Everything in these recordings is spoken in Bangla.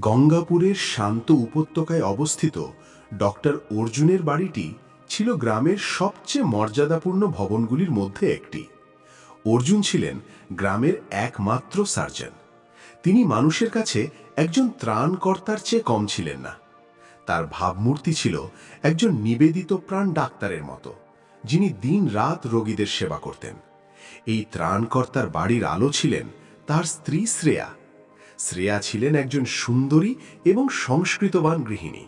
গঙ্গাপুরের শান্ত উপত্যকায় অবস্থিত ডক্টর অর্জুনের বাড়িটি ছিল গ্রামের সবচেয়ে মর্যাদাপূর্ণ ভবনগুলির মধ্যে একটি। অর্জুন ছিলেন গ্রামের একমাত্র সার্জন। তিনি মানুষের কাছে একজন ত্রাণকর্তার চেয়ে কম ছিলেন না। তার ভাবমূর্তি ছিল একজন নিবেদিত প্রাণ ডাক্তারের মতো, যিনি দিন রাত রোগীদের সেবা করতেন। এই ত্রাণকর্তার বাড়ির আলো ছিলেন তার স্ত্রী শ্রেয়া। শ্রেয়া ছিলেন একজন সুন্দরী এবং সংস্কৃতবান গৃহিণী।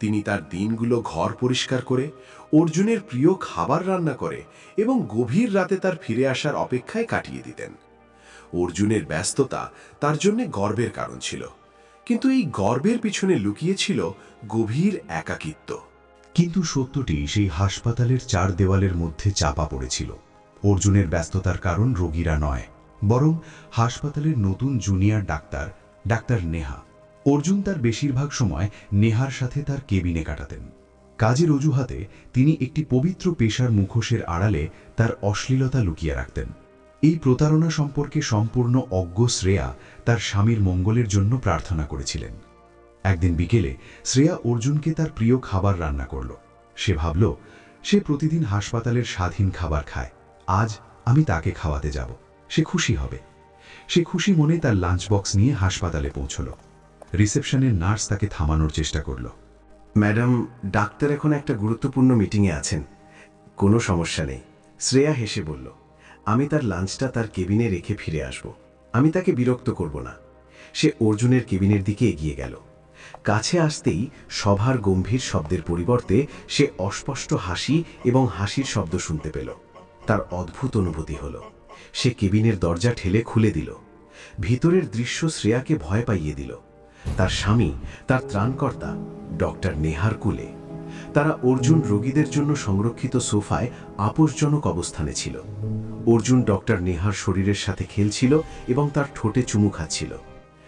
তিনি তার দিনগুলো ঘর পরিষ্কার করে, অর্জুনের প্রিয় খাবার রান্না করে এবং গভীর রাতে তার ফিরে আসার অপেক্ষায় কাটিয়ে দিতেন। অর্জুনের ব্যস্ততা তার জন্য গর্বের কারণ ছিল, কিন্তু এই গর্বের পিছনে লুকিয়েছিল গভীর একাকিত্ব। কিন্তু সত্যটি, সেই হাসপাতালের চার দেওয়ালের মধ্যে চাপা পড়েছিল। অর্জুনের ব্যস্ততার কারণ রোগীরা নয়। বরং হাসপাতালের নতুন junior doctor doctor Neha. Arjun তার বেশিরভাগ সময় নেহার সাথে তার কেবিনে কাটাতেন। কাজের অজুহাতে তিনি একটি পবিত্র পেশার মুখোশের আড়ালে তার অশ্লীলতা লুকিয়ে রাখতেন। এই প্রতারণা সম্পর্কে সম্পূর্ণ অজ্ঞ শ্রেয়া তার স্বামীর মঙ্গলের জন্য প্রার্থনা করেছিলেন। একদিন বিকেলে শ্রেয়া অর্জুনকে তার প্রিয় খাবার রান্না করল। সে ভাবল, সে প্রতিদিন হাসপাতালের স্বাধীন খাবার খায়। আজ আমি তাকে খাওয়াতে যাব। সে খুশি হবে। সে খুশি মনে তার লাঞ্চ বক্স নিয়ে হাসপাতালে পৌঁছল। রিসেপশনের নার্স তাকে থামানোর চেষ্টা করল। ম্যাডাম, ডাক্তার এখন একটা গুরুত্বপূর্ণ মিটিংয়ে আছেন। কোনো সমস্যা নেই। শ্রেয়া হেসে বলল, আমি তার লাঞ্চটা তার কেবিনে রেখে ফিরে আসব। আমি তাকে বিরক্ত করব না। সে অর্জুনের কেবিনের দিকে এগিয়ে গেল। কাছে আসতেই সভার গম্ভীর শব্দের পরিবর্তে সে অস্পষ্ট হাসি এবং হাসির শব্দ শুনতে পেল। তার অদ্ভুত অনুভূতি হল। সে কেবিনের দরজা ঠেলে খুলে দিল। ভিতরের দৃশ্য শ্রেয়াকে ভয় পাইয়ে দিল। তার স্বামী, তার ত্রাণকর্তা, ডক্টর নেহার কুলে। তারা অর্জুন রোগীদের জন্য সংরক্ষিত সোফায় আপোষজনক অবস্থানে ছিল। অর্জুন ডক্টর নেহার শরীরের সাথে খেলছিল এবং তার ঠোঁটে চুমু খাচ্ছিল।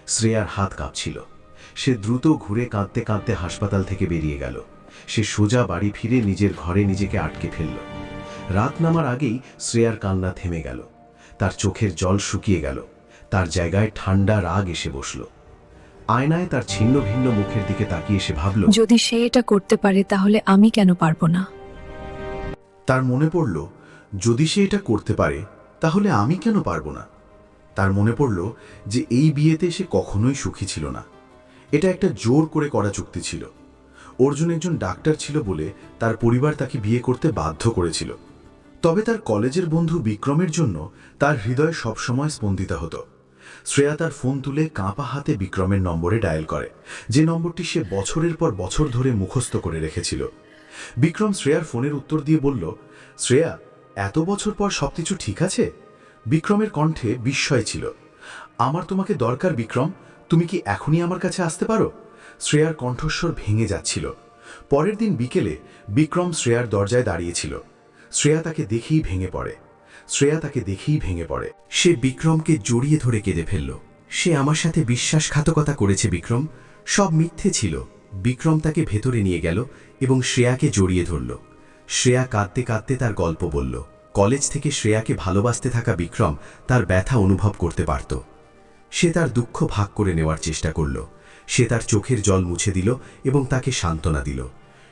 শ্রেয়ার হাত কাঁপছিল। সে দ্রুত ঘুরে কাঁদতে কাঁদতে হাসপাতাল থেকে বেরিয়ে গেল। সে সোজা বাড়ি ফিরে নিজের ঘরে নিজেকে আটকে ফেলল। রাত নামার আগেই শ্রেয়ার কান্না থেমে গেল। তার চোখের জল শুকিয়ে গেল। তার জায়গায় ঠান্ডা রাগ এসে বসল। আয়নায় তার ছিন্ন ভিন্ন মুখের দিকে তাকিয়ে সে ভাবল যদি সে এটা করতে পারে তাহলে আমি কেন পারব না? তার মনে পড়ল যদি সে এটা করতে পারে তাহলে আমি কেন পারব না? তার মনে পড়ল যে এই বিয়েতে সে কখনোই সুখী ছিল না। এটা একটা জোর করে করা চুক্তি ছিল। অর্জুন একজন ডাক্তার ছিল বলে তার পরিবার তাকে বিয়ে করতে বাধ্য করেছিল। তবে তার কলেজের বন্ধু বিক্রমের জন্য তার হৃদয় সবসময় স্পন্দিত হতো। শ্রেয়া তার ফোন তুলে কাঁপা হাতে বিক্রমের নম্বরে ডায়াল করে। যে নম্বরটি সে বছরের পর বছর ধরে মুখস্থ করে রেখেছিল। বিক্রম শ্রেয়ার ফোনের উত্তর দিয়ে বলল, শ্রেয়া, এত বছর পর সবকিছু ঠিক আছে? বিক্রমের কণ্ঠে বিস্ময় ছিল। আমার তোমাকে দরকার, বিক্রম। তুমি কি এখনই আমার কাছে আসতে পারো? শ্রেয়ার কণ্ঠস্বর ভেঙে যাচ্ছিল। পরের দিন বিকেলে বিক্রম শ্রেয়ার দরজায় দাঁড়িয়েছিল শ্রেয়া তাকে দেখেই ভেঙে পড়ে। শ্রেয়া তাকে দেখেই ভেঙে পড়ে। সে বিক্রমকে জড়িয়ে ধরে কেঁদে ফেলল। সে আমার সাথে বিশ্বাসঘাতকতা করেছে, বিক্রম। সব মিথ্যে ছিল। বিক্রম তাকে ভেতরে নিয়ে গেল এবং শ্রেয়াকে জড়িয়ে ধরল। শ্রেয়া কাঁদতে কাঁদতে তার গল্প বলল। কলেজ থেকে শ্রেয়াকে ভালোবাসতে থাকা বিক্রম তার ব্যথা অনুভব করতে পারত। সে তার দুঃখ ভাগ করে নেওয়ার চেষ্টা করল। সে তার চোখের জল মুছে দিল এবং তাকে সান্ত্বনা দিল।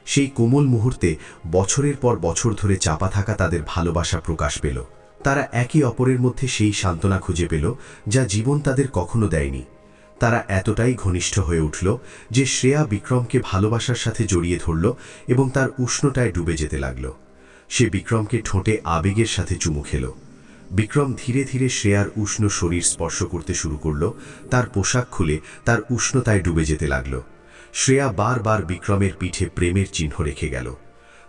সেই কোমল মুহূর্তে বছরের পর বছর ধরে চাপা থাকা তাদের ভালোবাসা প্রকাশ পেল। তারা একে অপরের মধ্যে সেই সান্ত্বনা খুঁজে পেল, যা জীবন তাদের কখনো দেয়নি। তারা এতটাই ঘনিষ্ঠ হয়ে উঠল যে শ্রেয়া বিক্রমকে ভালোবাসার সাথে জড়িয়ে ধরল এবং তার উষ্ণটায় ডুবে যেতে লাগল। সে বিক্রমকে ঠোঁটে আবেগের সাথে চুমু খেল। বিক্রম ধীরে ধীরে শ্রেয়ার উষ্ণ শরীর স্পর্শ করতে শুরু করল, তার পোশাক খুলে তার উষ্ণতায় ডুবে যেতে লাগল। শ্রেয়া বারবার বিক্রমের পিঠে প্রেমের চিহ্ন রেখে গেল।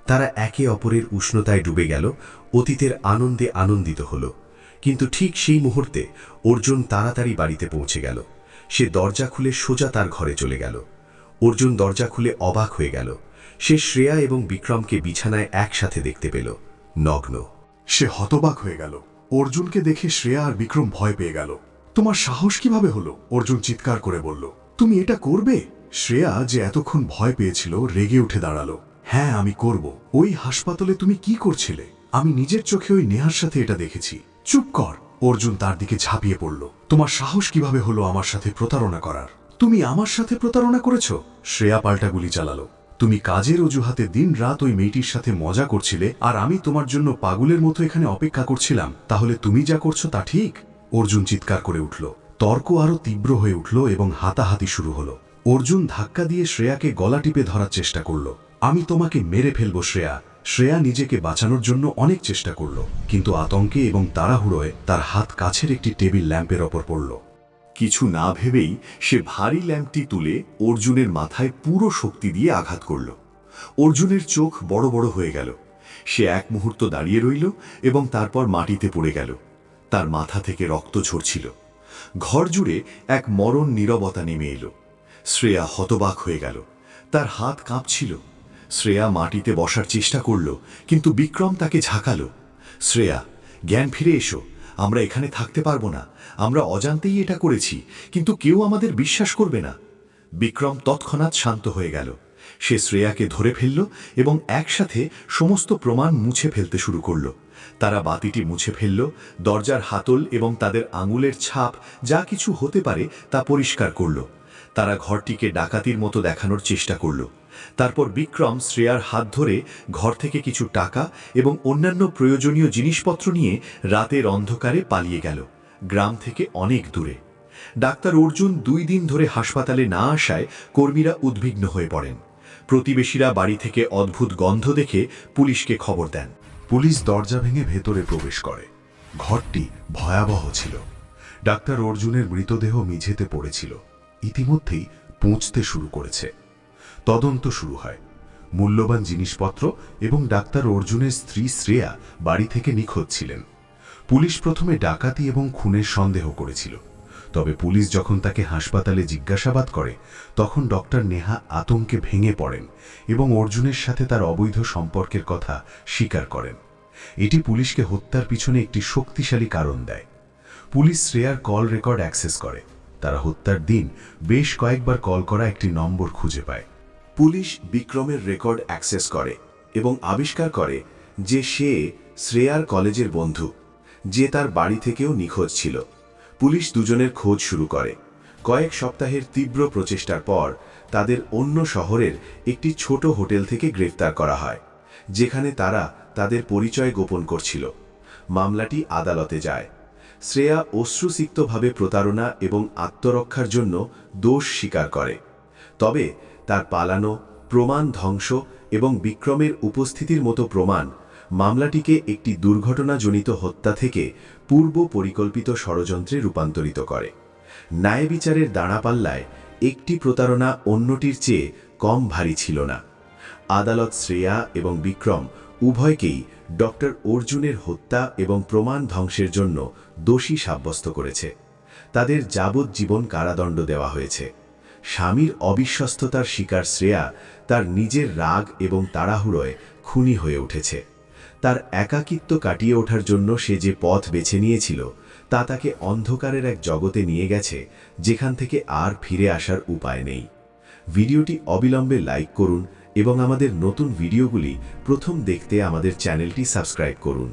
তারা একে অপরের উষ্ণতায় ডুবে গেল, অতীতের আনন্দে আনন্দিত হল। কিন্তু ঠিক সেই মুহূর্তে অর্জুন তাড়াতাড়ি বাড়িতে পৌঁছে গেল। সে দরজা খুলে সোজা তার ঘরে চলে গেল। অর্জুন দরজা খুলে অবাক হয়ে গেল। সে শ্রেয়া এবং বিক্রমকে বিছানায় একসাথে দেখতে পেল। নগ্ন। সে হতবাক হয়ে গেল। অর্জুনকে দেখে শ্রেয়া আর বিক্রম ভয় পেয়ে গেল। তোমার সাহস কীভাবে হলো? অর্জুন চিৎকার করে বলল, তুমি এটা করবে? শ্রেয়া যে এতক্ষণ ভয় পেয়েছিল রেগে উঠে দাঁড়াল। হ্যাঁ আমি করব। ওই হাসপাতালে তুমি কি করছিলে? আমি নিজের চোখে ওই নেহার সাথে এটা দেখেছি। চুপ কর! অর্জুন তার দিকে ঝাঁপিয়ে পড়ল। তোমার সাহস কীভাবে হলো আমার সাথে প্রতারণা করার? তুমি আমার সাথে প্রতারণা করেছ? শ্রেয়া পাল্টা গুলি চালালো। তুমি কাজের অজুহাতে দিন রাত ওই মেয়েটির সাথে মজা করছিলে আর আমি তোমার জন্য পাগলের মতো এখানে অপেক্ষা করছিলাম। তাহলে তুমি যা করছ তা ঠিক? অর্জুন চিৎকার করে উঠল। তর্ক আরও তীব্র হয়ে উঠল এবং হাতাহাতি শুরু হলো। অর্জুন ধাক্কা দিয়ে শ্রেয়াকে গলা টিপে ধরার চেষ্টা করল। আমি তোমাকে মেরে ফেলব, শ্রেয়া। শ্রেয়া নিজেকে বাঁচানোর জন্য অনেক চেষ্টা করল, কিন্তু আতঙ্কে এবং তাড়াহুড়োয় তার হাত কাছের একটি টেবিল ল্যাম্পের ওপর পড়ল। কিছু না ভেবেই সে ভারী ল্যাম্পটি তুলে অর্জুনের মাথায় পুরো শক্তি দিয়ে আঘাত করল। অর্জুনের চোখ বড় বড় হয়ে গেল। সে এক মুহূর্ত দাঁড়িয়ে রইল এবং তারপর মাটিতে পড়ে গেল। তার মাথা থেকে রক্ত ঝরছিল। ঘর জুড়ে এক মরণ নীরবতা নেমে এলো। শ্রেয়া হতবাক হয়ে গেল। তার হাত কাঁপছিল। শ্রেয়া মাটিতে বসার চেষ্টা করল, কিন্তু বিক্রম তাকে ঝাঁকালো। শ্রেয়া, জ্ঞান ফিরে এসো। আমরা এখানে থাকতে পারব না। আমরা অজান্তেই এটা করেছি, কিন্তু কেউ আমাদের বিশ্বাস করবে না। বিক্রম তৎক্ষণাৎ শান্ত হয়ে গেল। সে শ্রেয়াকে ধরে ফেলল এবং একসাথে সমস্ত প্রমাণ মুছে ফেলতে শুরু করল। তারা বাতিটি মুছে ফেলল, দরজার হাতল এবং তাদের আঙুলের ছাপ যা কিছু হতে পারে তা পরিষ্কার করল। তারা ঘরটিকে ডাকাতির মতো দেখানোর চেষ্টা করল। তারপর বিক্রম, শ্রেয়ার হাত ধরে ঘর থেকে কিছু টাকা এবং অন্যান্য প্রয়োজনীয় জিনিসপত্র নিয়ে রাতের অন্ধকারে পালিয়ে গেল, গ্রাম থেকে অনেক দূরে। ডাক্তার অর্জুন দুই দিন ধরে হাসপাতালে না আসায় কর্মীরা উদ্বিগ্ন হয়ে পড়েন। প্রতিবেশীরা বাড়ি থেকে অদ্ভুত গন্ধ দেখে পুলিশকে খবর দেন। পুলিশ দরজা ভেঙে ভেতরে প্রবেশ করে। ঘরটি ভয়াবহ ছিল। ডাক্তার অর্জুনের মৃতদেহ মিঝেতে পড়েছিল। ইতিমধ্যেই পৌঁছতে শুরু করেছে। তদন্ত শুরু হয়। মূল্যবান জিনিসপত্র এবং ডাক্তার অর্জুনের স্ত্রী শ্রেয়া বাড়ি থেকে নিখোঁজ ছিলেন। পুলিশ প্রথমে ডাকাতি এবং খুনের সন্দেহ করেছিল। তবে পুলিশ যখন তাকে হাসপাতালে জিজ্ঞাসাবাদ করে, তখন ডক্টর নেহা আতঙ্কে ভেঙে পড়েন এবং অর্জুনের সাথে তার অবৈধ সম্পর্কের কথা স্বীকার করেন। এটি পুলিশকে হত্যার পিছনে একটি শক্তিশালী কারণ দেয়। পুলিশ শ্রেয়ার কল রেকর্ড অ্যাক্সেস করে। তারা হত্যার দিন বেশ কয়েকবার কল করা একটি নম্বর খুঁজে পায়। পুলিশ বিক্রমের রেকর্ড অ্যাক্সেস করে এবং আবিষ্কার করে যে সে শ্রেয়ার কলেজের বন্ধু, যে তার বাড়ি থেকেও নিখোঁজ ছিল। পুলিশ দুজনের খোঁজ শুরু করে। কয়েক সপ্তাহের তীব্র প্রচেষ্টার পর তাদের অন্য শহরের একটি ছোট হোটেল থেকে গ্রেফতার করা হয়, যেখানে তারা তাদের পরিচয় গোপন করছিল। মামলাটি আদালতে যায়। শ্রেয়া অশ্রুসিক্তভাবে প্রতারণা এবং আত্মরক্ষার জন্য দোষ স্বীকার করে। তবে তার পালানো, প্রমাণ ধ্বংস এবং বিক্রমের উপস্থিতির মতো প্রমাণ মামলাটিকে একটি দুর্ঘটনাজনিত হত্যা থেকে পূর্ব পরিকল্পিত ষড়যন্ত্রে রূপান্তরিত করে। ন্যায় বিচারের দাঁড়াপাল্লায় একটি প্রতারণা অন্যটির চেয়ে কম ভারী ছিল না। আদালত শ্রেয়া এবং বিক্রম উভয়কেই ডক্টর অর্জুনের হত্যা এবং প্রমাণ ধ্বংসের জন্য দোষী সাব্যস্ত করেছে। তাদের যাবজ্জীবন কারাদণ্ড দেওয়া হয়েছে। স্বামীর অবিশ্বস্ততার শিকার শ্রেয়া তার নিজের রাগ এবং তাড়াহুড়োয় খুনি হয়ে উঠেছে। তার একাকিত্ব কাটিয়ে ওঠার জন্য সে যে পথ বেছে নিয়েছিল, তা তাকে অন্ধকারের এক জগতে নিয়ে গেছে, যেখান থেকে আর ফিরে আসার উপায় নেই। ভিডিওটি অবিলম্বে লাইক করুন এবং আমাদের নতুন ভিডিওগুলি প্রথম দেখতে আমাদের চ্যানেলটি সাবস্ক্রাইব করুন।